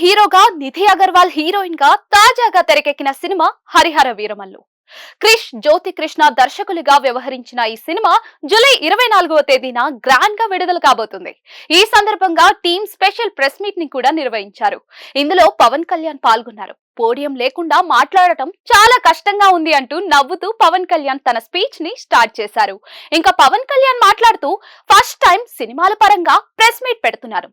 హీరోగా నిధి అగర్వాల్ హీరోయిన్గా తాజాగా తెరకెక్కిన సినిమా హరిహర వీరమల్లు. క్రిష్ జ్యోతి కృష్ణ దర్శకులుగా వ్యవహరించిన ఈ సినిమా జూలై ఇరవై నాలుగవ తేదీన గ్రాండ్గా విడుదల కాబోతుంది. ఈ సందర్భంగా టీమ్ స్పెషల్ ప్రెస్ మీట్ని కూడా నిర్వహించారు. ఇందులో పవన్ కళ్యాణ్ పాల్గొన్నారు. పోడియం లేకుండా మాట్లాడటం చాలా కష్టంగా ఉంది అంటూ నవ్వుతూ పవన్ కళ్యాణ్ తన స్పీచ్ని స్టార్ట్ చేశారు. ఇంకా పవన్ కళ్యాణ్ మాట్లాడుతూ ఫస్ట్ టైం సినిమాల పరంగా ప్రెస్ మీట్ పెడుతున్నారు.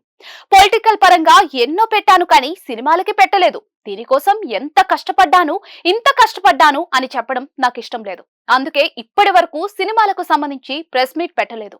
పొలిటికల్ పరంగా ఎన్నో పెట్టాను కానీ సినిమాలకి పెట్టలేదు. దీనికోసం ఎంత కష్టపడ్డాను ఇంత కష్టపడ్డాను అని చెప్పడం నాకు ఇష్టం లేదు. అందుకే ఇప్పటి వరకు సినిమాలకు సంబంధించి ప్రెస్ మీట్ పెట్టలేదు.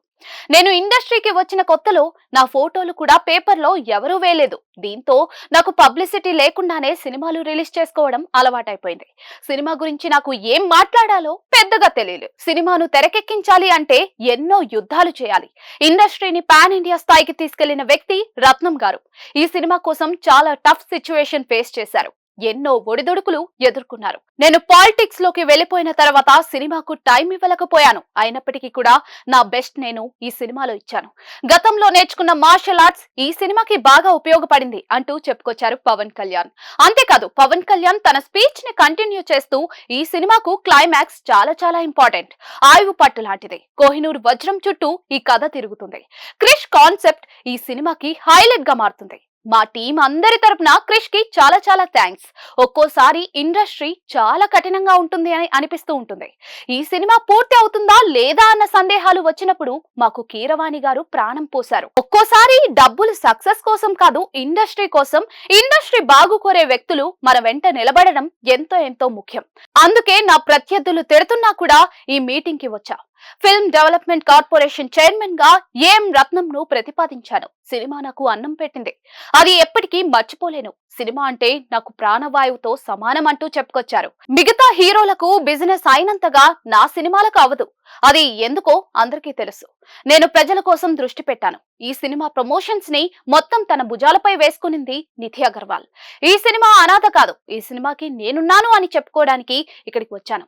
నేను ఇండస్ట్రీకి వచ్చిన కొత్తలో నా ఫోటోలు కూడా పేపర్లో ఎవరూ వేయలేదు. దీంతో నాకు పబ్లిసిటీ లేకుండానే సినిమాలు రిలీజ్ చేసుకోవడం అలవాటైపోయింది. సినిమా గురించి నాకు ఏం మాట్లాడాలో పెద్దగా తెలియలేదు. సినిమాను తెరకెక్కించాలి అంటే ఎన్నో యుద్ధాలు చేయాలి. ఇండస్ట్రీని పాన్ ఇండియా స్థాయికి తీసుకెళ్ళిన వ్యక్తి రత్నం గారు. ఈ సినిమా కోసం చాలా టఫ్ సిచ్యువేషన్ ఫేస్ చేశారు. ఎన్నో ఒడిదొడుకులు ఎదుర్కొన్నారు. నేను పాలిటిక్స్లోకి వెళ్ళిపోయిన తర్వాత సినిమాకు టైం ఇవ్వలేకపోయాను. అయినప్పటికీ కూడా నా బెస్ట్ నేను ఈ సినిమాలో ఇచ్చాను. గతంలో నేర్చుకున్న మార్షల్ ఆర్ట్స్ ఈ సినిమాకి బాగా ఉపయోగపడింది అంటూ చెప్పుకొచ్చారు పవన్ కళ్యాణ్. అంతేకాదు పవన్ కళ్యాణ్ తన స్పీచ్ని కంటిన్యూ చేస్తూ ఈ సినిమాకు క్లైమాక్స్ చాలా చాలా ఇంపార్టెంట్. ఆయువు పట్టు లాంటిది. కోహినూర్ వజ్రం చుట్టూ ఈ కథ తిరుగుతుంది. క్రిష్ కాన్సెప్ట్ ఈ సినిమాకి హైలైట్గా మారుతుంది. మా టీం అందరి తరపున క్రిష్కి చాలా చాలా థ్యాంక్స్. ఒక్కోసారి ఇండస్ట్రీ చాలా కఠినంగా ఉంటుంది అని అనిపిస్తూ ఉంటుంది. ఈ సినిమా పూర్తి అవుతుందా లేదా అన్న సందేహాలు వచ్చినప్పుడు మాకు కీరవాణి గారు ప్రాణం పోశారు. ఒక్కోసారి డబ్బులు సక్సెస్ కోసం కాదు ఇండస్ట్రీ కోసం ఇండస్ట్రీ బాగు కోరే వ్యక్తులు మన వెంట నిలబడడం ఎంతో ఎంతో ముఖ్యం. అందుకే నా ప్రత్యర్థులు తిడుతున్నా కూడా ఈ మీటింగ్కి వచ్చా. ఫిల్మ్ డెవలప్మెంట్ కార్పొరేషన్ చైర్మన్గా ఏం రత్నం ను ప్రతిపాదించాను. సినిమా నాకు అన్నం పెట్టింది. అది ఎప్పటికీ మర్చిపోలేను. సినిమా అంటే నాకు ప్రాణవాయువుతో సమానం అంటూ చెప్పుకొచ్చారు. మిగతా హీరోలకు బిజినెస్ అయినంతగా నా సినిమాలకు అవదు. అది ఎందుకో అందరికీ తెలుసు. నేను ప్రజల కోసం దృష్టి పెట్టాను. ఈ సినిమా ప్రమోషన్స్ని మొత్తం తన భుజాలపై వేసుకునింది నిధి అగర్వాల్. ఈ సినిమా అనాథ కాదు. ఈ సినిమాకి నేనున్నాను అని చెప్పుకోవడానికి ఇక్కడికి వచ్చాను.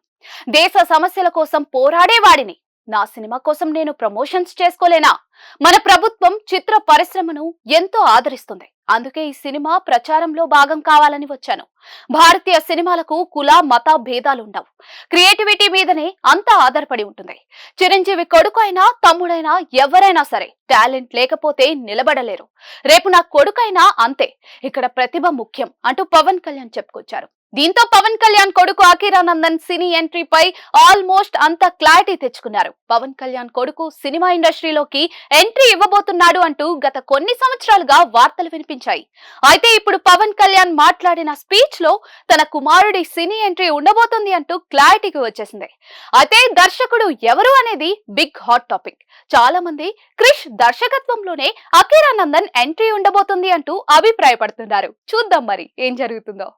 దేశ సమస్యల కోసం పోరాడే వాడిని. నా సినిమా కోసం నేను ప్రమోషన్స్ చేసుకోలేనా? మన ప్రభుత్వం చిత్ర పరిశ్రమను ఎంతో ఆదరిస్తుంది. అందుకే ఈ సినిమా ప్రచారంలో భాగం కావాలని వచ్చాను. భారతీయ సినిమాలకు కుల మత భేదాలుండవు. క్రియేటివిటీ మీదనే అంతా ఆధారపడి ఉంటుంది. చిరంజీవి కొడుకు అయినా తమ్ముడైనా ఎవరైనా సరే టాలెంట్ లేకపోతే నిలబడలేరు. రేపు నా కొడుకైనా అంతే. ఇక్కడ ప్రతిభ ముఖ్యం అంటూ పవన్ కళ్యాణ్ చెప్పుకొచ్చారు. దీంతో పవన్ కళ్యాణ్ కొడుకు అఖీరానందన్ సినీ ఎంట్రీపై ఆల్మోస్ట్ అంత క్లారిటీ తెచ్చుకున్నారు. పవన్ కళ్యాణ్ కొడుకు సినిమా ఇండస్ట్రీలోకి ఎంట్రీ ఇవ్వబోతున్నాడు అంటూ గత కొన్ని సంవత్సరాలుగా వార్తలు వినిపించాయి. అయితే ఇప్పుడు పవన్ కళ్యాణ్ మాట్లాడిన స్పీచ్లో తన కుమారుడి సినీ ఎంట్రీ ఉండబోతుంది అంటూ క్లారిటీకి వచ్చేసింది. అయితే దర్శకుడు ఎవరు అనేది బిగ్ హాట్ టాపిక్. చాలా మంది క్రిష్ దర్శకత్వంలోనే అఖీరానందన్ ఎంట్రీ ఉండబోతుంది అంటూ అభిప్రాయపడుతున్నారు. చూద్దాం మరి ఏం జరుగుతుందో.